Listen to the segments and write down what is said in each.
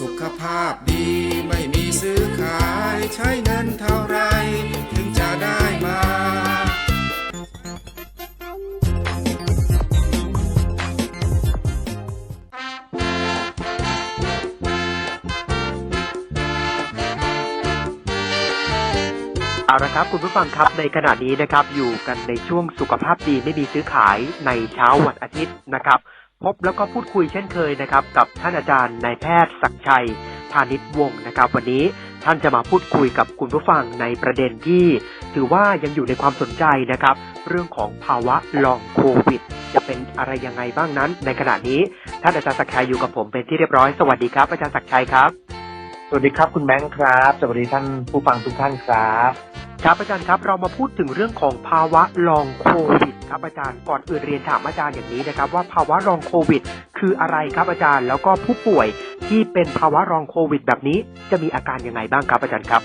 สุขภาพดีไม่มีซื้อขายใช้เงินเท่าไร ถึงจะได้มาเอาละครับคุณผู้ฟังครับในขณะนี้นะครับอยู่กันในช่วงสุขภาพดีไม่มีซื้อขายในเช้าวันอาทิตย์นะครับ พบแล้วก็พูดคุยเช่นเคยนะครับ กับท่านอาจารย์นายแพทย์ศักชัย พาณิชวงศ์นะครับ วันนี้ท่านจะมาพูดคุยกับคุณผู้ฟังในประเด็นที่ ถือว่ายังอยู่ในความสนใจนะครับ เรื่องของภาวะลองโควิด จะเป็นอะไรยังไงบ้างนั้น ในขณะนี้ท่านอาจารย์ศักชัยอยู่กับผมเป็นที่เรียบร้อยสวัสดีครับอาจารย์ศักชัยครับ สวัสดีครับคุณแบงค์ครับ สวัสดีท่านผู้ฟังทุกท่านครับ ครับอาจารย์ครับเรามาพูดถึงเรื่องของภาวะลองโควิดครับอาจารย์ก่อนอื่นเรียนถามอาจารย์อย่างนี้นะครับ ว่าภาวะลองโควิด คืออะไรครับอาจารย์ แล้วก็ผู้ป่วยที่เป็นภาวะลองโควิด แบบนี้จะมีอาการยังไงบ้างครับอาจารย์ครับ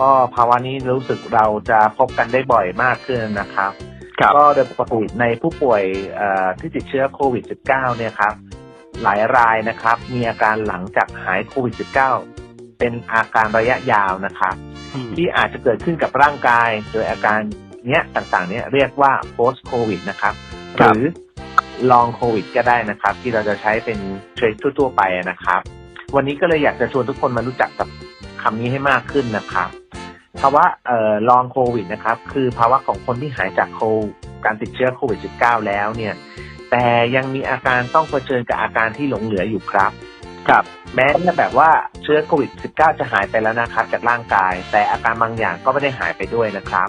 ก็ภาวะนี้รู้สึกเราจะพบกันได้บ่อยมากขึ้นนะครับครับก็โดยปกติในผู้ป่วยเอ่อที่ติดเชื้อโควิด -19 เนี่ยครับหลายรายนะครับ มีอาการหลังจากหายโควิด -19 เป็นอาการระยะยาวนะครับ ที่อาจจะเกิดขึ้นกับร่างกาย โดยอาการเนี้ยต่างๆ เนี้ยเรียกว่า post covid นะครับคหรับรือ long covid ก็ได้นะครับ ที่เราจะใช้เป็นเทรดทั่วๆไปนะครับ วันนี้ก็เลยอยากจะชวนทุกคนมารู้จักกับคำนี้ให้มากขึ้นนะครับภาวะเอ่อ long covid นะครับ คือภาวะของคนที่หายจากโคการติดเชื้อโควิด -19 แล้วเนี่ย แต่ยังมีอาการต้องเผชิญกับอาการที่หลงเหลืออยู่ครับ ครับแม้จะแบบว่าเชื้อโควิด -19 จะหายไปแล้วนะครับ จากร่างกาย แต่อาการบางอย่างก็ไม่ได้หายไปด้วยนะครับ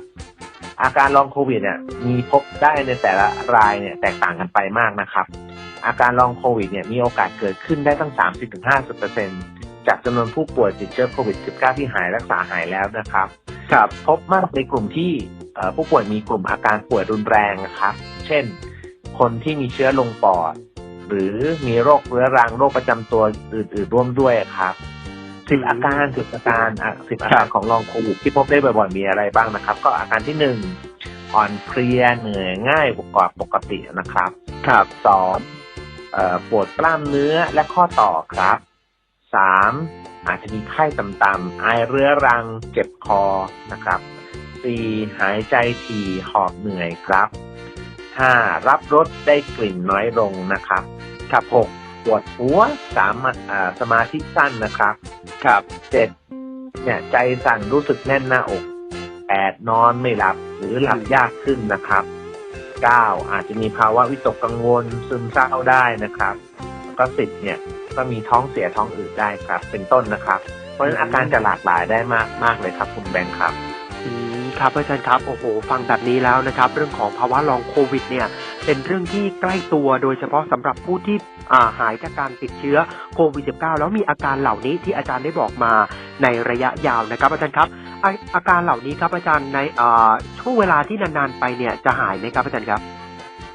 อาการลองโควิดเนี่ยมีพบได้ในแต่ละรายเนี่ยแตกต่างกันไปมากนะครับ อาการลองโควิดเนี่ยมีโอกาสเกิดขึ้นได้ตั้ง 30-50%จากจำนวนผู้ป่วยติดเชื้อโควิด -19 ที่หายรักษาหายแล้วนะครับครับพบมากในกลุ่มที่เอ่อผู้ป่วยมีกลุ่มอาการป่วยรุนแรงนะครับ เช่น คนที่มีเชื้อลงปอด หรือมีโรคเรื้อรังโรคประจำตัวอื่น ๆ ร่วมด้วยครับสิบอาการสิบอาการอะสิบอาการของลองโควิดที่พบได้บ่อยๆมีอะไรบ้างนะครับ ก็อาการที่หนึ่งอ่อนเพลียเหนื่อยง่ายกว่าปกตินะครับครับสองเอ่อปวดกล้ามเนื้อและข้อต่อครับสามอาจจะมีไข้ต่ำๆไอเรื้อรังเจ็บคอนะครับสี่หายใจถี่หอบเหนื่อยครับห้ารับรสได้กลิ่นน้อยลงนะครับ ครับหกปวดหัวสามารถอ่าสมาธิสั้นนะครับครับเจ็ดเนี่ยใจสั่นรู้สึกแน่นหน้าอกแปดนอนไม่หลับหรือหลับยากขึ้นนะครับเก้าอาจจะมีภาวะวิตกกังวลซึมเศร้าได้นะครับแล้วก็สิบเนี่ยก็มีท้องเสียท้องอืดได้ครับ เป็นต้นนะครับ เพราะฉะนั้นอาการจะหลากหลายได้มากมากเลยครับ คุณแบงค์ครับอืม ครับอาจารย์ครับโอ้โห ฟังแบบนี้แล้วนะครับ เรื่องของภาวะลองโควิดเนี่ยเป็นเรื่องที่ใกล้ตัวโดยเฉพาะสำหรับผู้ที่อ่าหายจากการติดเชื้อโควิด -19 แล้วมีอาการเหล่านี้ที่อาจารย์ได้บอกมาในระยะยาวนะครับ อาจารย์ครับอาอาการเหล่านี้ครับอาจารย์ในอ่าช่วงเวลาที่นานๆไปเนี่ยจะหายไหมครับอาจารย์ครับ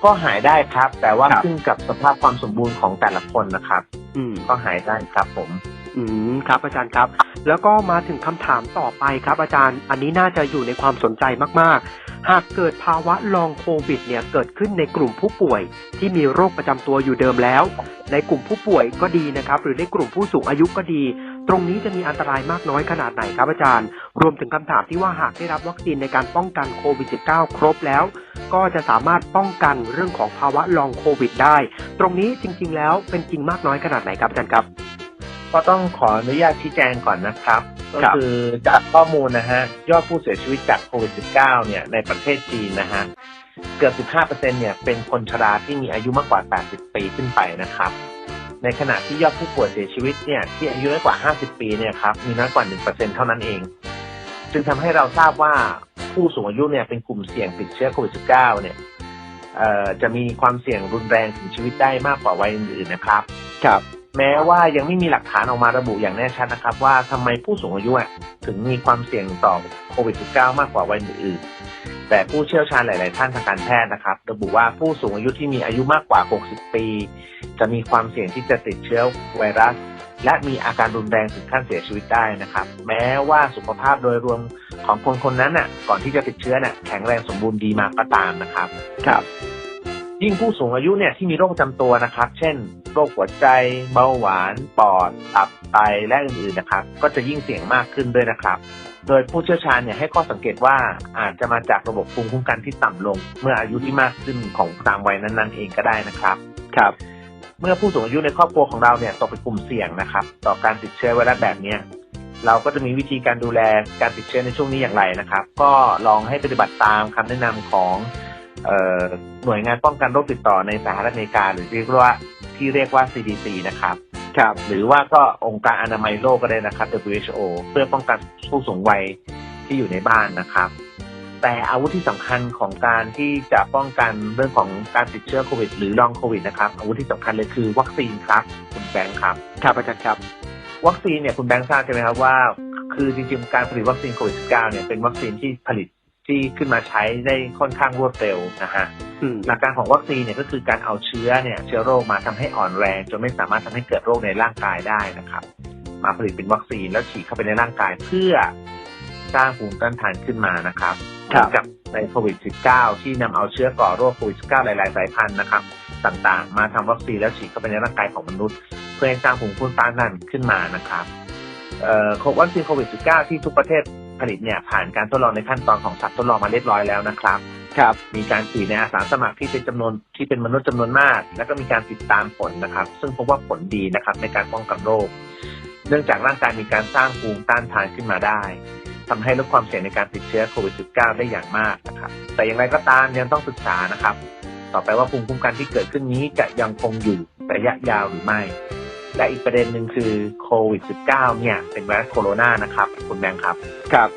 ก็หายได้ครับ แต่ว่าครับขึ้นกับสภาพความสมบูรณ์ของแต่ละคนนะครับ อืมก็หายได้ครับผม อืมครับ อาจารย์ครับ แล้วก็มาถึงคำถามต่อไปครับ อาจารย์ อันนี้น่าจะอยู่ในความสนใจมาก ๆ หากเกิดภาวะลองโควิด เนี่ยเกิดขึ้นในกลุ่มผู้ป่วย ที่มีโรคประจำตัวอยู่เดิมแล้ว ในกลุ่มผู้ป่วยก็ดีนะครับ หรือในกลุ่มผู้สูงอายุก็ดี ตรงนี้จะมีอันตรายมากน้อยขนาดไหนครับ อาจารย์ รวมถึงคำถามที่ว่าหากได้รับวัคซีนในการป้องกันโควิด -19 ครบแล้ว ก็จะสามารถป้องกันเรื่องของภาวะลองโควิด ได้ ตรงนี้จริง ๆ แล้วเป็นจริงมากน้อยขนาดไหนครับอาจารย์ครับ ก็ต้องขออนุญาตชี้แจงก่อนนะครับ ก็ครับคือจากข้อมูลนะฮะ ยอดผู้เสียชีวิตจากโควิด -19 เนี่ยในประเทศจีนนะฮะ เกือบ 15%เนี่ยเป็นคนชราที่มีอายุมากกว่า 80 ปีขึ้นไปนะครับ ในขณะที่ยอดผู้ป่วยเสียชีวิตเนี่ยที่อายุน้อยกว่า 50 ปีเนี่ยครับมีน้อยกว่า 1%เท่านั้นเอง จึงทำให้เราทราบว่าผู้สูงอายุเนี่ยเป็นกลุ่มเสี่ยงติดเชื้อโควิด -19 เนี่ยเอ่อจะมีความเสี่ยงรุนแรงถึงชีวิตได้มากกว่าวัยอื่นๆนะครับ ครับ แม้ว่ายังไม่มีหลักฐานออกมาระบุอย่างแน่ชัดนะครับ ว่าทำไมผู้สูงอายุถึงมีความเสี่ยงต่อโควิด -19 มากกว่าวัยอื่นแต่ผู้เชี่ยวชาญหลาย ๆ ท่านทางการแพทย์นะครับ ระบุว่าผู้สูงอายุที่มีอายุมากกว่า 60 ปี จะมีความเสี่ยงที่จะติดเชื้อไวรัส และมีอาการรุนแรงถึงขั้นเสียชีวิตได้นะครับ แม้ว่าสุขภาพโดยรวมของคนคนนั้นน่ะ ก่อนที่จะติดเชื้อน่ะแข็งแรงสมบูรณ์ดีมากก็ตามนะครับ ครับ ยิ่งผู้สูงอายุเนี่ยที่มีโรคประจำตัวนะครับ เช่น โรคหัวใจ เบาหวาน ปอด ตับ ไต และอื่นๆนะครับ ก็จะยิ่งเสี่ยงมากขึ้นด้วยนะครับ โดยผู้เชี่ยวชาญเนี่ยให้ข้อสังเกตว่าอาจจะมาจากระบบภูมิคุ้มกันที่ต่ำลง เมื่ออายุที่มากขึ้นของตามวัยนั้นๆ เองก็ได้นะครับ ครับ เมื่อผู้สูงอายุในครอบครัวของเราเนี่ยตกเป็นกลุ่มเสี่ยงนะครับ ต่อการติดเชื้อไวรัสแบบเนี้ยเราก็จะมีวิธีการดูแลการติดเชื้อในช่วงนี้อย่างไรนะครับ ก็ลองให้ปฏิบัติตามคำแนะนำของเอ่อ หน่วยงานป้องกันโรคติดต่อในสหรัฐอเมริกา หรือที่เรียกว่าที่เรียกว่า CDC นะครับครับ หรือว่าก็องค์การอนามัยโลกก็ได้นะครับ WHO เพื่อป้องกันผู้สูงวัยที่อยู่ในบ้านนะครับ แต่อาวุธที่สำคัญของการที่จะป้องกันเรื่องของการติดเชื้อโควิด หรือลองโควิดนะครับ อาวุธที่สำคัญเลยคือวัคซีนครับ คุณแบงค์ครับครับอาจารย์ครับ วัคซีนเนี่ยคุณแบงค์ทราบใช่ไหมครับว่า คือจริงๆการผลิตวัคซีนโควิด -19 เนี่ยเป็นวัคซีนที่ผลิต ที่ขึ้นมาใช้ได้ค่อนข้างรวดเร็วนะฮะอืมหลักการของวัคซีนเนี่ยก็คือการเอาเชื้อเนี่ยเชื้อโรคมาทำให้อ่อนแรงจนไม่สามารถทำให้เกิดโรคในร่างกายได้นะครับ มาผลิตเป็นวัคซีนแล้วฉีดเข้าไปในร่างกายเพื่อสร้างภูมิต้านทานขึ้นมานะครับครับเหมือนกับในโควิด -19 ที่นำเอาเชื้อก่อโรคโควิด -19 หลาย ๆ สายพันธุ์นะครับ ต่างๆ มาทำวัคซีนแล้วฉีดเข้าไปในร่างกายของมนุษย์ เพื่อให้สร้างภูมิคุ้มกันนั้นขึ้นมานะครับเอ่อวัคซีนโควิด -19 ที่ทุกประเทศ ผลิตเนี่ยผ่านการทดลองในขั้นตอนของสัตว์ทดลองมาเรียบร้อยแล้วนะครับ ครับ มีการฉีดในอาสาสมัครที่เป็นจำนวนที่เป็นมนุษย์จำนวนมาก แล้วก็มีการติดตามผลนะครับ ซึ่งพบว่าผลดีนะครับในการป้องกันโรค เนื่องจากร่างกายมีการสร้างภูมิต้านทานขึ้นมาได้ทำให้ลดความเสี่ยงในการติดเชื้อโควิด -19 ได้อย่างมากนะครับ แต่อย่างไรก็ตามยังต้องศึกษานะครับ ต่อไปว่าภูมิคุ้มกันที่เกิดขึ้นนี้จะยังคงอยู่ระยะยาวหรือไม่ และอีกประเด็นหนึ่งคือโควิด -19 เนี่ยเป็นไวรัสโคโรนานะครับ คุณแบงค์ครับครับ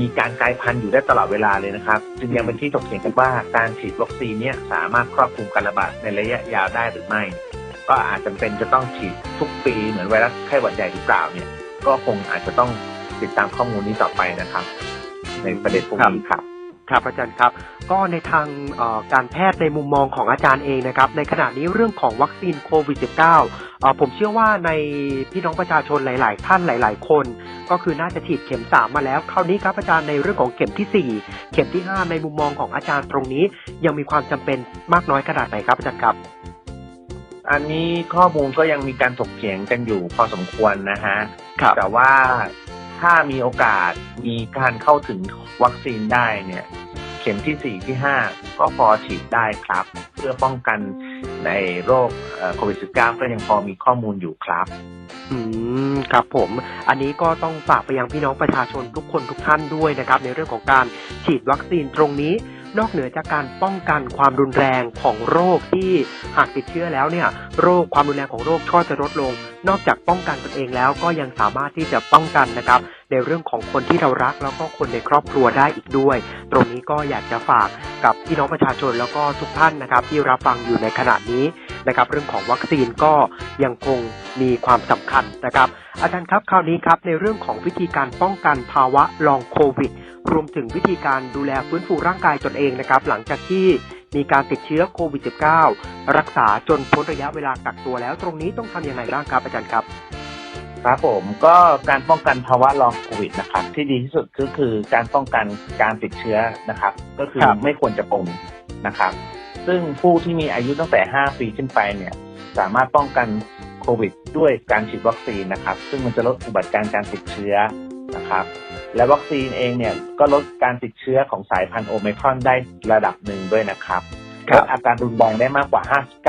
มีการกลายพันธุ์อยู่ได้ตลอดเวลาเลยนะครับ จึงยังเป็นที่ถกเถียงกันว่าการฉีดวัคซีนเนี่ยสามารถครอบคลุมการระบาดในระยะยาวได้หรือไม่ ก็อาจจำเป็นจะต้องฉีดทุกปีเหมือนไวรัสไข้หวัดใหญ่หรือเปล่าเนี่ย ก็คงอาจจะต้องติดตามข้อมูลนี้ต่อไปนะครับ ในประเด็นพวกนี้ครับ ครับอาจารย์ครับ ก็ในทางเอ่อการแพทย์ในมุมมองของอาจารย์เองนะครับ ในขณะนี้เรื่องของวัคซีนโควิด -19 เอ่อผมเชื่อว่าในพี่น้องประชาชนหลาย ๆ ท่านหลาย ๆ คน ก็คือน่าจะฉีดเข็มสามมาแล้ว คราวนี้ครับอาจารย์ในเรื่องของเข็มที่สี่เข็มที่ห้าในมุมมองของอาจารย์ตรงนี้ ยังมีความจำเป็นมากน้อยขนาดไหนครับอาจารย์ครับ อันนี้ข้อมูลก็ยังมีการถกเถียงกันอยู่พอสมควรนะฮะครับแต่ว่า ถ้ามีโอกาสมีการเข้าถึงวัคซีนได้เนี่ยเข็มที่สี่ที่ห้าก็พอฉีดได้ครับ เพื่อป้องกันในโรคโควิด -19 ก็ยังพอมีข้อมูลอยู่ครับ อืมครับผม อันนี้ก็ต้องฝากไปยังพี่น้องประชาชนทุกคนทุกท่านด้วยนะครับ ในเรื่องของการฉีดวัคซีนตรงนี้ นอกเหนือจากการป้องกันความรุนแรงของโรคที่หากติดเชื้อแล้วเนี่ยโรคความรุนแรงของโรคก็จะลดลง นอกจากป้องกันตนเองแล้วก็ยังสามารถที่จะป้องกันนะครับ ในเรื่องของคนที่เรารักแล้วก็คนในครอบครัวได้อีกด้วย ตรงนี้ก็อยากจะฝากกับพี่น้องประชาชนแล้วก็ทุกท่านนะครับ ที่รับฟังอยู่ในขณะนี้นะครับ เรื่องของวัคซีนก็ยังคงมีความสำคัญนะครับ อาจารย์ครับคราวนี้ครับในเรื่องของวิธีการป้องกันภาวะลองโควิด รวมถึงวิธีการดูแลฟื้นฟูร่างกายตนเองนะครับ หลังจากที่มีการติดเชื้อโควิด -19 รักษาจนพ้นระยะเวลากักตัวแล้ว ตรงนี้ต้องทำยังไงบ้างครับอาจารย์ครับครับผมก็การป้องกันภาวะลองโควิดนะครับที่ดีที่สุดก็คือการป้องกันการติดเชื้อนะครับ ก็คือคไม่ควรจะปนนะครับ ซึ่งผู้ที่มีอายุตั้งแต่ 5 ปีขึ้นไปเนี่ย สามารถป้องกันโควิด ด้วยการฉีดวัคซีนนะครับ ซึ่งมันจะลดอุบัติการณ์การติดเชื้อนะครับ และวัคซีนเองเนี่ยก็ลดการติดเชื้อของสายพันธุ์โอไมครอนได้ระดับหนึ่งด้วยนะครับครับลดอาการรุนแรงได้มากกว่า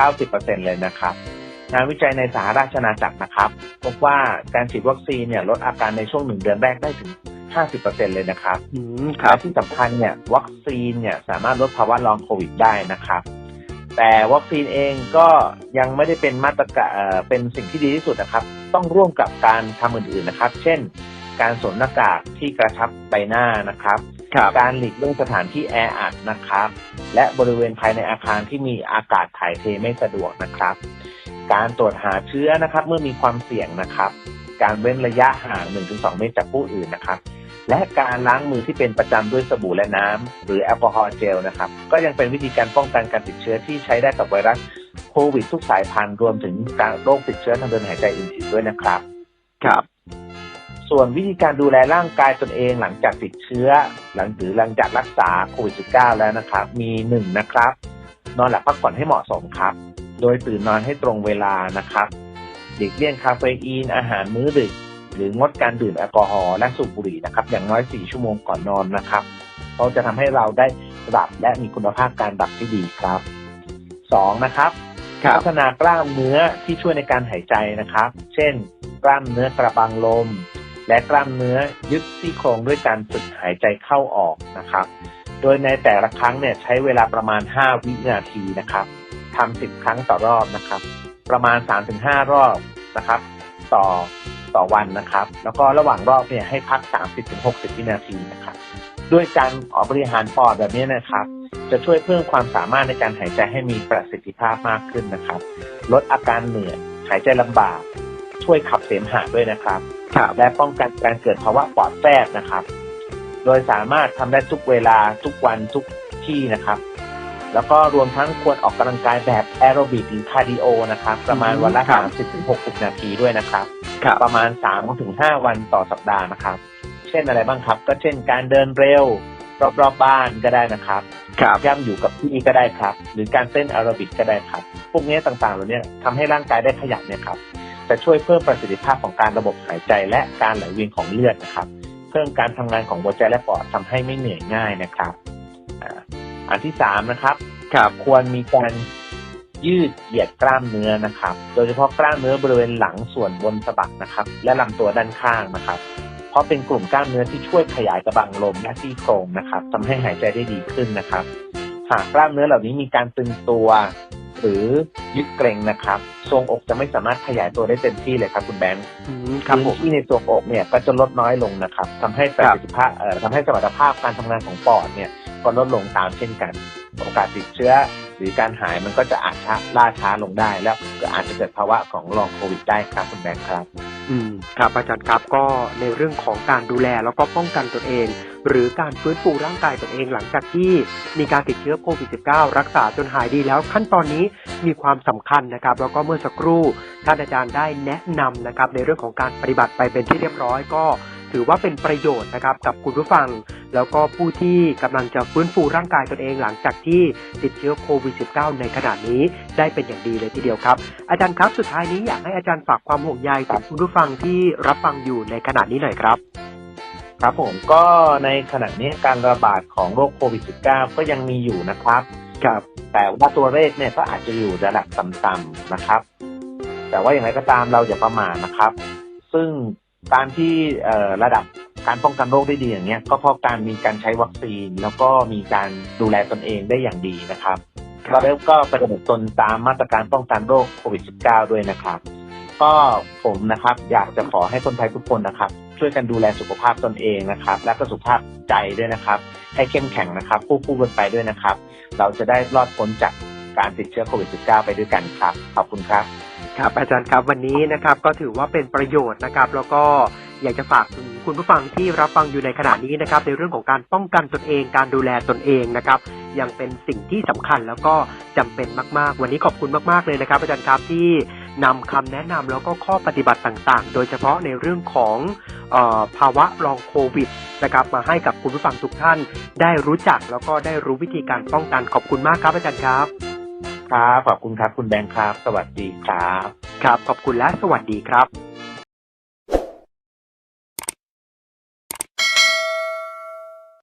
5-90%เลยนะครับงานวิจัยในสหราชอาณาจักรนะครับ พบว่าการฉีดวัคซีนเนี่ยลดอาการในช่วงหนึ่งเดือนแรกได้ถึง 50%เลยนะครับอืมคและรับที่สำคัญเนี่ยวัคซีนเนี่ยสามารถลดภาวะลองโควิดได้นะครับ แต่วัคซีนเองก็ยังไม่ได้เป็นมาตรการเอ่อเป็นสิ่งที่ดีที่สุดนะครับ ต้องร่วมกับการทำอื่นๆนะครับ เช่น การสวมหน้ากากที่กระชับใบหน้านะครับครับ การหลีกเลี่ยงสถานที่แออัดนะครับ และบริเวณภายในอาคารที่มีอากาศถ่ายเทไม่สะดวกนะครับ การตรวจหาเชื้อนะครับ เมื่อมีความเสี่ยงนะครับ การเว้นระยะห่าง 1-2 เมตรจากผู้อื่นนะครับ และการล้างมือที่เป็นประจำด้วยสบู่และน้ำหรือแอลกอฮอล์เจลนะครับ ก็ยังเป็นวิธีการป้องกันการติดเชื้อที่ใช้ได้กับไวรัสโควิดทุกสายพันธุ์รวมถึงการโรคติดเชื้อทางเดินหายใจอื่นๆด้วยนะครับ ครับ ส่วนวิธีการดูแลร่างกายตนเองหลังจากติดเชื้อ หลังหรือหลังจากรักษาโควิด -19 แล้วนะครับ มีหนึ่งนะครับ นอนหลับพักผ่อนให้เหมาะสมครับ โดยตื่นนอนให้ตรงเวลานะครับหลีกเลี่ยงคาเฟอีนอาหารมื้อดึก หรืองดการดื่มแอลกอฮอล์และสูบบุหรี่นะครับ อย่างน้อย 4 ชั่วโมงก่อนนอนนะครับ เพราะจะทำให้เราได้หลับและมีคุณภาพการหลับที่ดีครับ 2. นะครับพัฒนากล้ามเนื้อที่ช่วยในการหายใจนะครับ เช่น กล้ามเนื้อกระบังลม และกล้ามเนื้อยึดซี่โครงด้วยการฝึกหายใจเข้าออกนะครับ โดยในแต่ละครั้งเนี่ยใช้เวลาประมาณ 5 วินาทีนะครับทำ10 ครั้งต่อรอบนะครับ ประมาณ 3-5 รอบนะครับ ต่อต่อวันนะครับ แล้วก็ระหว่างรอบเนี่ยให้พัก 30-60 วินาทีนะครับ ด้วยการออกบริหารปอดแบบนี้นะครับ จะช่วยเพิ่มความสามารถในการหายใจให้มีประสิทธิภาพมากขึ้นนะครับ ลดอาการเหนื่อยหายใจลำบาก ช่วยขับเสมหะด้วยนะครับครับ และป้องกันการเกิดภาวะปอดแทรกนะครับ โดยสามารถทำได้ทุกเวลาทุกวันทุกที่นะครับ แล้วก็รวมทั้งควรออกกำลังกายแบบแอโรบิกหรือคาร์ดิโอนะครับ ประมาณวันละครับ30-60นาทีด้วยนะครับครับประมาณ3-5วันต่อสัปดาห์นะครับ เช่นอะไรบ้างครับ ก็เช่นการเดินเร็ว รอบๆบบ้านก็ได้นะครับครับย่ำอยู่กับที่ก็ได้ครับ หรือการเต้นแอโรบิกก็ได้ครับ พวกนี้ต่างๆเหล่านี้ทำให้ร่างกายได้ขยับเนี่ยครับ จะช่วยเพิ่มประสิทธิภาพของการระบบหายใจและการไหลเวียนของเลือดนะครับ เพิ่มการทำงานของหัวใจและปอดทำให้ไม่เหนื่อยง่ายนะครับอ่าอันที่สามนะครับครับควรมีการยืดเหยียดกล้ามเนื้อนะครับ โดยเฉพาะกล้ามเนื้อบริเวณหลังส่วนบนสะบักนะครับ และลำตัวด้านข้างนะครับ เพราะเป็นกลุ่มกล้ามเนื้อที่ช่วยขยายกระบังลมและซี่โครงนะครับทำให้หายใจได้ดีขึ้นนะครับ หากกล้ามเนื้อเหล่านี้มีการตึงตัว หรือยึดเกร็งนะครับทรวงอกจะไม่สามารถขยายตัวได้เต็มที่เลยครับคุณแบงค์อืมครับผพื้มนที่ในทรวงอกเนี่ยก็จะลดน้อยลงนะครับทำให้ประสิทธิภาพเอ่อทำให้สมรรถภาพการทำงานของปอดเนี่ยก็ลดลงตามเช่นกัน โอกาสติดเชื้อหรือการหายมันก็จะอาจช้าล่าช้าลงได้แล้วก็อาจจะเกิดภาวะของลองโควิดได้ครับคุณแบงค์ครับ อืมครับอาจารย์ครับก็ในเรื่องของการดูแลแล้วก็ป้องกันตนเอง หรือการฟื้นฟูร่างกายตนเองหลังจากที่มีการติดเชื้อโควิด -19 รักษาจนหายดีแล้วขั้นตอนนี้มีความสำคัญนะครับ แล้วก็เมื่อสักครู่ท่านอาจารย์ได้แนะนำนะครับในเรื่องของการปฏิบัติไปเป็นที่เรียบร้อยก็ถือว่าเป็นประโยชน์นะครับกับคุณผู้ฟัง แล้วก็ผู้ที่กำลังจะฟื้นฟูร่างกายตนเองหลังจากที่ติดเชื้อโควิด -19 ในขณะนี้ได้เป็นอย่างดีเลยทีเดียวครับ อาจารย์ครับสุดท้ายนี้อยากให้อาจารย์ฝากความห่วงใยถึงคุณผู้ฟังที่รับฟังอยู่ในขณะนี้หน่อยครับ ครับผมก็ในขณะนี้การระบาดของโรคโควิด -19 ก็ยังมีอยู่นะครับครับ แต่ว่าตัวเลขเนี่ยก็อาจจะอยู่ระดับต่ำๆนะครับ แต่ว่าอย่างไรก็ตามเราอย่าประมาทนะครับ ซึ่งการที่เอ่อระดับการป้องกันโรคได้ดีอย่างเงี้ยก็เพราะการมีการใช้วัคซีน แล้วก็มีการดูแลตนเองได้อย่างดีนะครับครับแล้วก็ปฏิบัติตนตามมาตรการป้องกันโรคโควิด -19 ด้วยนะครับ ก็ผมนะครับอยากจะขอให้คนไทยทุกคนนะครับ ช่วยกันดูแลสุขภาพตนเองนะครับ และก็สุขภาพใจด้วยนะครับ ให้เข้มแข็งนะครับควบคู่กันไปด้วยนะครับ เราจะได้รอดพ้นจากการติดเชื้อโควิด -19 ไปด้วยกันครับ ขอบคุณครับ ครับ อาจารย์ครับวันนี้นะครับก็ถือว่าเป็นประโยชน์นะครับ แล้วก็อยากจะฝากถึงคุณผู้ฟังที่รับฟังอยู่ในขณะนี้นะครับ ในเรื่องของการป้องกันตนเอง การดูแลตนเองนะครับ ยังเป็นสิ่งที่สำคัญแล้วก็จำเป็นมาก ๆ วันนี้ขอบคุณมาก ๆ เลยนะครับ อาจารย์ครับที่นำคำแนะนำแล้วก็ข้อปฏิบัติต่าง ๆ โดยเฉพาะในเรื่องของ ภาวะลองโควิดนะครับมาให้กับคุณผู้ฟังทุกท่าน ได้รู้จักแล้วก็ได้รู้วิธีการป้องกันขอบคุณมากครับอาจารย์ครับ ครับขอบคุณครับคุณแบงค์ครับ สวัสดีครับ ครับ ขอบคุณและสวัสดีครับ